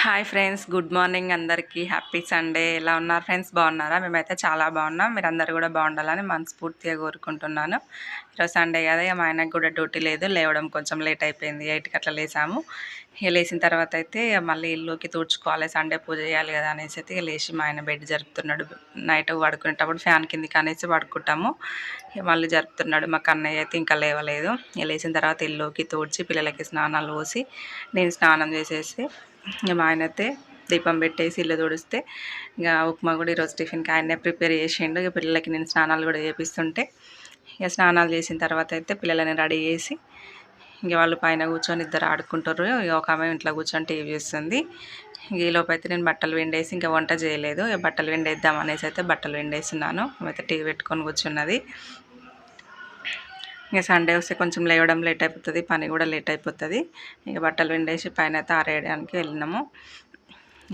Hi friends good morning అందరికీ. Happy Sunday. ఎలా ఉన్నారు ఫ్రెండ్స్? బాగున్నారా? మేమైతే చాలా బాగున్నాం. మీరు అందరు కూడా బాగుండాలని మనస్ఫూర్తిగా కోరుకుంటున్నాను. ఈరోజు సండే కదా ఇక మా ఆయనకు కూడా డ్యూటీ లేదు. లేవడం కొంచెం లేట్ అయిపోయింది. ఎయిట్కి అట్లా లేసాము. ఇక లేచిన తర్వాత అయితే మళ్ళీ ఇల్లుకి తుడుచుకోవాలి సండే పూజ చేయాలి కదా అనేసి అయితే లేచి మా ఆయన బెడ్ జరుపుతున్నాడు. నైట్ పడుకునేటప్పుడు ఫ్యాన్ కిందికి అనేసి పడుకుంటాము. ఇక మళ్ళీ జరుపుతున్నాడు. మా కన్నయ్య అయితే ఇంకా లేవలేదు. ఇక లేచిన తర్వాత ఇల్లుకి తూడ్చి పిల్లలకి స్నానాలు పోసి నేను స్నానం చేసేసి ఇక మా ఆయన అయితే దీపం పెట్టేసి ఇల్లు తుడిస్తే ఇక ఉప్మా కూడా ఈరోజు టిఫిన్కి ఆయనే ప్రిపేర్ చేసిండు. ఇక పిల్లలకి నేను స్నానాలు కూడా చేపిస్తుంటే ఇక స్నానాలు చేసిన తర్వాత అయితే పిల్లలని రెడీ చేసి ఇంక వాళ్ళు పైన కూర్చొని ఇద్దరు ఆడుకుంటారు. ఇక ఒక ఆమె ఇంట్లో కూర్చొని టీవీ చూస్తుంది. ఇంక ఈలోపు అయితే నేను బట్టలు విండేసి ఇంకా వంట చేయలేదు. ఇక బట్టలు విండేద్దాం అనేసి అయితే బట్టలు విండేస్తున్నాను. అయితే టీవీ పెట్టుకొని కూర్చున్నది. ఇక సండే వస్తే కొంచెం లేవడం లేట్ అయిపోతుంది పని కూడా లేట్ అయిపోతుంది. ఇక బట్టలు విండేసి పైన అయితే ఆరేయడానికి వెళ్ళినాము.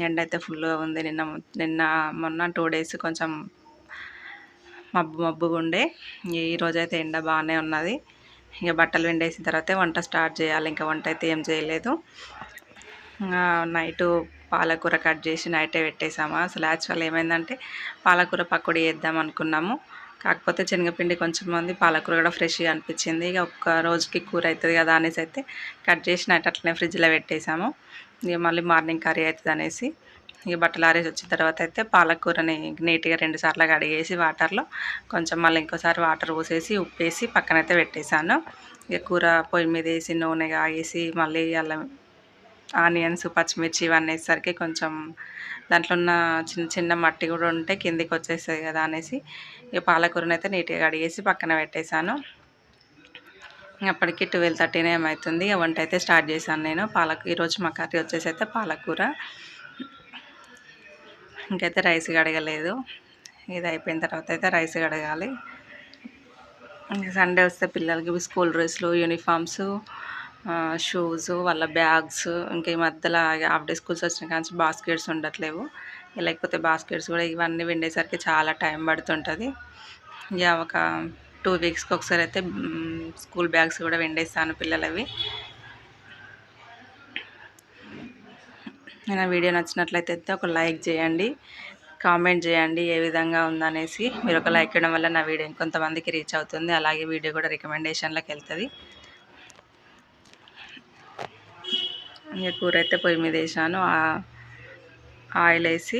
ఎండ అయితే ఫుల్గా ఉంది. నిన్న నిన్న మొన్న టూ డేస్ కొంచెం మబ్బు మబ్బుగా ఉండే. ఈరోజు అయితే ఎండ బాగానే ఉన్నది. ఇక బట్టలు విండేసిన తర్వాత వంట స్టార్ట్ చేయాలి. ఇంకా వంట అయితే ఏం చేయలేదు. నైటు పాలకూర కట్ చేసి నైటే పెట్టేసాము అసలు యాక్చువల్ ఏమైందంటే పాలకూర పకోడీ వేద్దాం అనుకున్నాము. కాకపోతే శనగపిండి కొంచెం మంది పాలకూర కూడా ఫ్రెష్గా అనిపించింది. ఇక ఒక్క రోజుకి కూర అవుతుంది కదా అనేసి అయితే కట్ చేసి నైట్ అట్లనే ఫ్రిడ్జ్లో పెట్టేసాము. ఇక మళ్ళీ మార్నింగ్ కర్రీ అవుతుంది అనేసి ఇక బట్టలు ఆరేసి వచ్చిన తర్వాత అయితే పాలకూరని నీట్గా రెండు సార్లు కడిగేసి వాటర్లో కొంచెం మళ్ళీ ఇంకోసారి వాటర్ పోసేసి ఉప్పేసి పక్కనైతే పెట్టేశాను. ఇక కూర పొయ్యి మీద వేసి నూనె కాగేసి మళ్ళీ అల్లం ఆనియన్స్ పచ్చిమిర్చి ఇవన్నీ వేసేసరికి కొంచెం దాంట్లో ఉన్న చిన్న చిన్న మట్టి కూడా ఉంటే కిందికి వచ్చేస్తుంది కదా అనేసి ఇక పాలకూరని అయితే నీట్గా కడిగేసి పక్కన పెట్టేశాను. అప్పటికి ట్వెల్వ్ థర్టీనే ఏమవుతుంది వంట అయితే స్టార్ట్ చేశాను నేను. పాలకు ఈరోజు మా కర్రీ వచ్చేసి అయితే పాలకూర. ఇంకైతే రైస్ కడగలేదు. ఇది అయిపోయిన తర్వాత అయితే రైస్ కడగాలి. సండే వస్తే పిల్లలకి స్కూల్ డ్రెస్లు యూనిఫామ్స్ షూస్ వాళ్ళ బ్యాగ్స్ ఇంకా ఈ మధ్యలో హాఫ్ డే స్కూల్స్ వచ్చిన కానీ బాస్కెట్స్ ఉండట్లేవు. లేకపోతే బాస్కెట్స్ కూడా ఇవన్నీ విండేసరికి చాలా టైం పడుతుంటుంది. ఇక ఒక టూ వీక్స్కి ఒకసారి అయితే స్కూల్ బ్యాగ్స్ కూడా విండేస్తాను పిల్లలవి. నేను వీడియో నచ్చినట్లయితే ఒక లైక్ చేయండి కామెంట్ చేయండి ఏ విధంగా ఉందనేసి. మీరు ఒక లైక్ ఇవ్వడం వల్ల నా వీడియో ఇంకొంతమందికి రీచ్ అవుతుంది. అలాగే వీడియో కూడా రికమెండేషన్లోకి వెళ్తుంది. ఇంకా కూర అయితే పొయ్యి మీద వేసాను. ఆయిల్ వేసి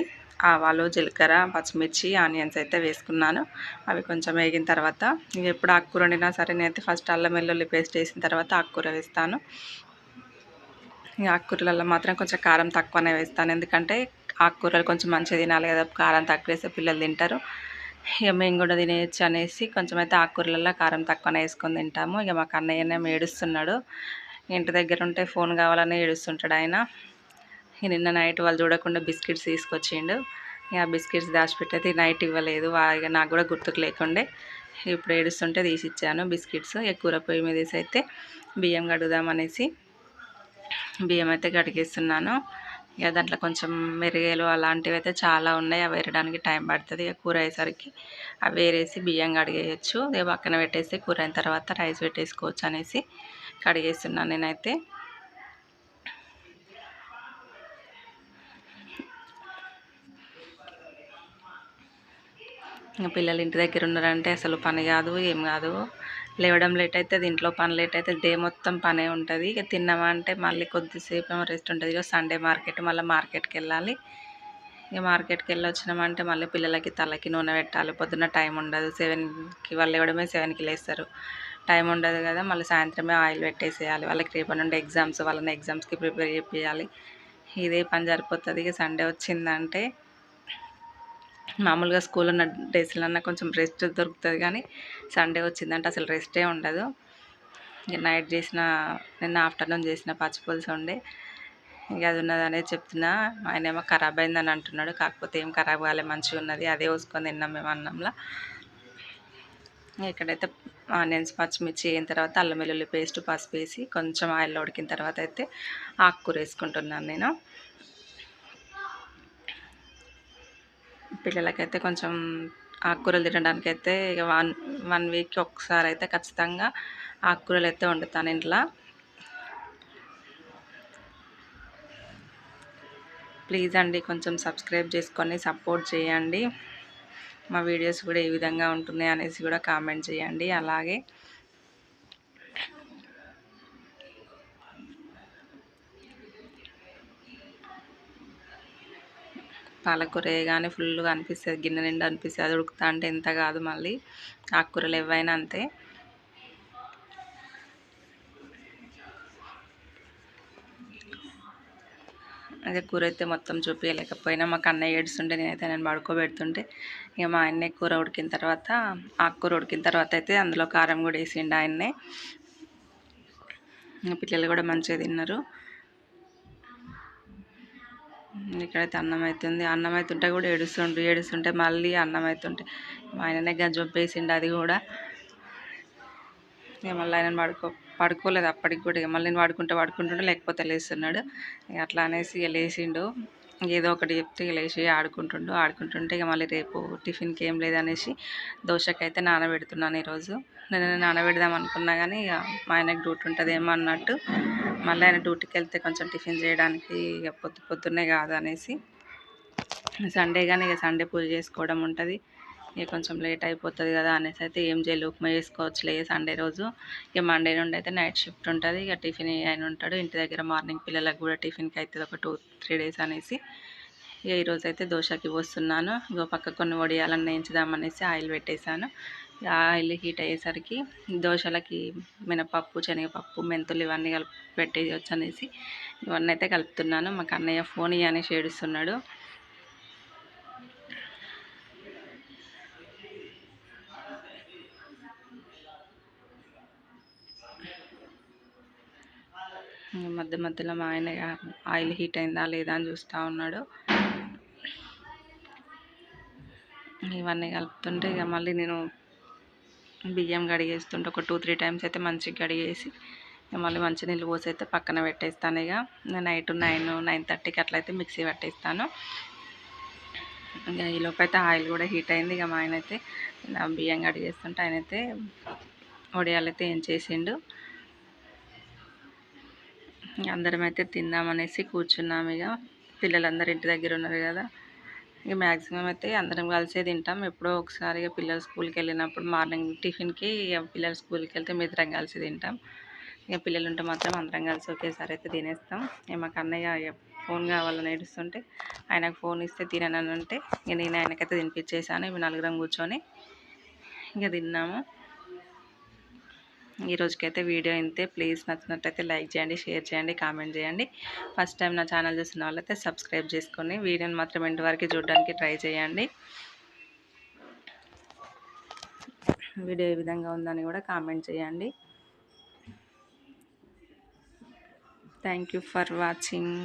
ఆవాలు జీలకర్ర పచ్చిమిర్చి ఆనియన్స్ అయితే వేసుకున్నాను. అవి కొంచెం వేగిన తర్వాత ఇంక ఎప్పుడు ఆకుకూర వండినా సరే నేనైతే ఫస్ట్ అల్లం వెల్లుల్లి పేస్ట్ వేసిన తర్వాత ఆకుకూర వేస్తాను. ఈ ఆకుకూరలలో మాత్రం కొంచెం కారం తక్కువనే వేస్తాను. ఎందుకంటే ఆకుకూరలు కొంచెం మంచిగా తినాలి కదా కారం తక్కువ వేస్తే పిల్లలు తింటారు. ఇక మేము కూడా తినేయచ్చు అనేసి కొంచెం అయితే ఆకుకూరలలో కారం తక్కువనే వేసుకొని తింటాము. ఇక మాకు అన్నయ్యనే ఏడుస్తున్నాడు. ఇంటి దగ్గర ఉంటే ఫోన్ కావాలని ఏడుస్తుంటాడు ఆయన. నిన్న నైట్ వాళ్ళు చూడకుండా బిస్కెట్స్ తీసుకొచ్చిండు. ఇక బిస్కెట్స్ దాచిపెట్టేది నైట్ ఇవ్వలేదు. ఇక నాకు కూడా గుర్తుకు లేకుండే ఇప్పుడు ఏడుస్తుంటే తీసి ఇచ్చాను బిస్కెట్స్ కూర పొయ్యి మీద వేసి అయితే బియ్యం కడుగుదామనేసి బియ్యం అయితే కడిగేస్తున్నాను. ఇక దాంట్లో కొంచెం మెరుగేలు అలాంటివి అయితే చాలా ఉన్నాయి. అవి వేరడానికి టైం పడుతుంది. ఇక కూర అయ్యేసరికి అవి వేరేసి బియ్యం కడిగేయచ్చు. పక్కన పెట్టేసి కూర అయిన తర్వాత రైస్ పెట్టేసుకోవచ్చు అనేసి కడిగేస్తున్నాను నేనైతే. పిల్లలు ఇంటి దగ్గర ఉన్నారంటే అసలు పని కాదు ఏం కాదు. లేవడం లేట్ అయితే ఇంట్లో పని లేట్ అయితే డే మొత్తం పనే ఉంటుంది. ఇక తిన్నామా అంటే మళ్ళీ కొద్దిసేపు ఏమో రెస్ట్ ఉంటుంది. ఇక సండే మార్కెట్ మళ్ళీ మార్కెట్కి వెళ్ళాలి ఇక మార్కెట్కి వెళ్ళి వచ్చినామంటే మళ్ళీ పిల్లలకి తలకి నూనె పెట్టాలి. పొద్దున్న టైం ఉండదు. సెవెన్కి వాళ్ళు ఇవ్వడమే సెవెన్కి లేస్తారు. టైం ఉండదు కదా మళ్ళీ సాయంత్రమే ఆయిల్ పెట్టేసేయాలి. వాళ్ళకి రేపటి నుండి ఎగ్జామ్స్ వాళ్ళని ఎగ్జామ్స్కి ప్రిపేర్ చేయాలి ఇదే పని సరిపోతుంది. ఇక సండే వచ్చిందంటే మామూలుగా స్కూల్ ఉన్న డేస్లన్నా కొంచెం రెస్ట్ దొరుకుతుంది కానీ సండే వచ్చిందంటే అసలు రెస్టే ఉండదు. ఇక నైట్ చేసిన నిన్న ఆఫ్టర్నూన్ చేసిన పచ్చిపులుసు ఉండే ఇక అది ఉన్నది అనేది చెప్తున్నా. ఆయన ఏమో ఖరాబ్ అయిందని అంటున్నాడు. కాకపోతే ఏం ఖరాబ్ కాలే మంచిగా ఉన్నది అదే వేసుకొని తిన్నాం మేము అన్నంలో. ఇక్కడైతే ఆనియన్స్ పచ్చిమిర్చి అయిన తర్వాత అల్లం వెల్లుల్లి పేస్ట్ పసుపు వేసి కొంచెం ఆయిల్లో ఉడికిన తర్వాత అయితే ఆకుకూర వేసుకుంటున్నాను నేను. పిల్లలకైతే కొంచెం ఆకుకూరలు తినడానికి అయితే ఇక వన్ వన్ వీక్కి ఒకసారి అయితే ఖచ్చితంగా ఆకుకూరలు అయితే వండుతాను ఇంట్లో. ప్లీజ్ అండి కొంచెం సబ్స్క్రైబ్ చేసుకొని సపోర్ట్ చేయండి. మా వీడియోస్ కూడా ఏ విధంగా ఉంటున్నాయి అనేసి కూడా కామెంట్ చేయండి. అలాగే పాలకూర వేయగానే ఫుల్గా అనిపిస్తుంది గిన్నె నిండా అనిపిస్తుంది అది ఉడుకుతా అంటే ఎంత కాదు మళ్ళీ. ఆకుకూరలు ఎవైనా అంతే. అదే కూర అయితే మొత్తం చూపించలేకపోయినా మాకు అన్నయ్య ఏడుస్తుంటే నేనైతే నేను పడుకోబెడుతుంటే ఇక మా ఆయన్నే కూర ఉడికిన తర్వాత ఆకుకూర ఉడికిన తర్వాత అయితే అందులో కారం కూడా వేసిండు ఆయన్నే. పిల్లలు కూడా మంచిగా తిన్నారు. ఇక్కడైతే అన్నం అవుతుంది అన్నం అవుతుంటే కూడా ఏడుస్తుండు. ఏడుస్తుంటే మళ్ళీ అన్నం అవుతుంటే మా ఆయననే గంజొప్పేసిండు అది కూడా. ఇక మళ్ళీ ఆయన పడుకో పడుకోలేదు అప్పటికి కూడా ఇక. మళ్ళీ నేను పడుకుంటే పడుకుంటుండే లేకపోతే లేస్తున్నాడు. ఇక అట్లా అనేసి ఇక లేచిండు. ఏదో ఒకటి చెప్తే ఇక లేచి ఆడుకుంటుండు. ఆడుకుంటుంటే ఇక మళ్ళీ రేపు టిఫిన్కి ఏం లేదనేసి దోశకైతే నానబెడుతున్నాను ఈరోజు. నేను నానబెడదాం అనుకున్నా కానీ ఇక మా ఆయనకు డ్యూటీ ఉంటుందేమో అన్నట్టు. మళ్ళీ ఆయన డ్యూటీకి వెళ్తే కొంచెం టిఫిన్ చేయడానికి ఇక పొద్దు పొద్దున్నే కాదు అనేసి సండే కానీ ఇక సండే పూజ చేసుకోవడం ఉంటుంది. ఇక కొంచెం లేట్ అయిపోతుంది కదా అనేసి అయితే ఏం చేయాలి ఉప్మా చేసుకోవచ్చులే సండే రోజు. ఇక మండే నుండి అయితే నైట్ షిఫ్ట్ ఉంటుంది. ఇక టిఫిన్ ఆయన ఉంటాడు. ఇంటి దగ్గర మార్నింగ్ పిల్లలకు కూడా టిఫిన్కి అవుతుంది ఒక టూ త్రీ డేస్ అనేసి. ఇక ఈరోజు అయితే దోశకి పోస్తున్నాను. ఇంకో పక్క కొన్ని వడియాలను వేయించుదామనేసి ఆయిల్ పెట్టేశాను. ఆయిల్ హీట్ అయ్యేసరికి దోశలకి మినపప్పు శనగపప్పు మెంతులు ఇవన్నీ కలిపి పెట్టేయచ్చు అనేసి ఇవన్నీ అయితే కలుపుతున్నాను. మాకు అన్నయ్య ఫోన్ ఇవ్వని షేడుస్తున్నాడు మధ్య మధ్యలో మా ఆయన ఆయిల్ హీట్ అయిందా లేదా అని చూస్తూ ఉన్నాడు. ఇవన్నీ కలుపుతుంటే ఇక మళ్ళీ నేను బియ్యం కడిగేస్తుంటే ఒక టూ త్రీ టైమ్స్ అయితే మంచిగా కడిగేసి ఇక మళ్ళీ మంచి నీళ్ళు పోసి అయితే పక్కన పెట్టేస్తాను ఇక. నైట్ నైన్ నైన్ థర్టీకి అట్లయితే మిక్సీ పెట్టేస్తాను. ఇక ఈలోపు అయితే ఆయిల్ కూడా హీట్ అయింది. ఇక మా ఆయన అయితే బియ్యం కడిగేస్తుంటే ఆయన అయితే వడియాలు అయితే ఏం చేసిండు. అందరం అయితే తిందామనేసి కూర్చున్నాము ఇక పిల్లలందరూ ఇంటి దగ్గర ఉన్నారు కదా. ఇక మ్యాక్సిమం అయితే అందరం కలిసే తింటాం. ఎప్పుడో ఒకసారి ఇక పిల్లలు స్కూల్కి వెళ్ళినప్పుడు మార్నింగ్ టిఫిన్కి ఇక పిల్లలు స్కూల్కి వెళ్తే మిత్రం కలిసి తింటాం. ఇక పిల్లలు ఉంటే మాత్రం అందరం కలిసి ఒకేసారి అయితే తినేస్తాం. ఇక మాకు అన్నయ్య ఫోన్ కావాలని ఏడుస్తుంటే ఆయనకు ఫోన్ ఇస్తే తిననంటే ఇక నేను ఆయనకైతే తినిపించేసాను. ఇవి నలుగురం కూర్చొని ఇక తిన్నాము. ఈ రోజుకైతే వీడియో ఇంతే. ప్లీజ్ నచ్చినట్టయితే లైక్ చేయండి షేర్ చేయండి కామెంట్ చేయండి. ఫస్ట్ టైం నా ఛానల్ చూసిన వాళ్ళైతే సబ్స్క్రైబ్ చేసుకొని వీడియోని మాత్రం ఇంటి వరకు చూడడానికి ట్రై చేయండి. వీడియో ఏ విధంగా ఉందని కూడా కామెంట్ చేయండి. Thank for watching.